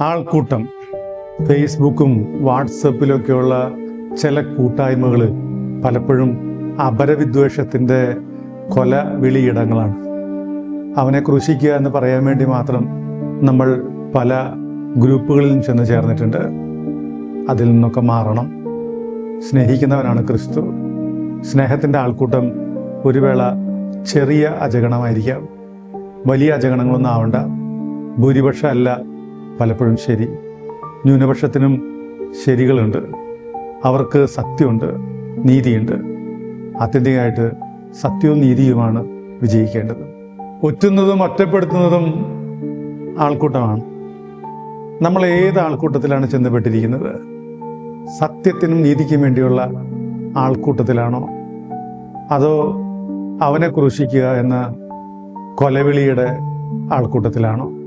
ആൾക്കൂട്ടം ഫേസ്ബുക്കും വാട്സപ്പിലൊക്കെയുള്ള ചില കൂട്ടായ്മകൾ പലപ്പോഴും അപരവിദ്വേഷത്തിന്റെ കൊല വിളിയിടങ്ങളാണ്. അവനെ ക്രൂശിക്കുക എന്ന് പറയാൻ വേണ്ടി മാത്രം നമ്മൾ പല ഗ്രൂപ്പുകളിലും ചെന്ന് ചേർന്നിട്ടുണ്ട്. അതിൽ നിന്നൊക്കെ മാറണം. സ്നേഹിക്കുന്നവനാണ് ക്രിസ്തു. സ്നേഹത്തിന്റെ ആൾക്കൂട്ടം ഒരു വേള ചെറിയ അജഗണമായിരിക്കാം. വലിയ അജഗണങ്ങളൊന്നും ആവണ്ട. ഭൂരിപക്ഷം അല്ല പലപ്പോഴും ശരി. ന്യൂനപക്ഷത്തിനും ശരികളുണ്ട്. അവർക്ക് സത്യമുണ്ട് നീതിയുണ്ട്. ആത്യന്തികമായിട്ട് സത്യവും നീതിയുമാണ് വിജയിക്കേണ്ടത്. ഒറ്റുന്നതും ഒറ്റപ്പെടുത്തുന്നതും ആൾക്കൂട്ടമാണ്. നമ്മൾ ഏത് ആൾക്കൂട്ടത്തിലാണ് ചെന്നപ്പെട്ടിരിക്കുന്നത്? സത്യത്തിനും നീതിക്കും വേണ്ടിയുള്ള ആൾക്കൂട്ടത്തിലാണോ? അതോ അവനെ ക്രൂശിക്കുക എന്ന കൊലവിളിയുടെ ആൾക്കൂട്ടത്തിലാണോ?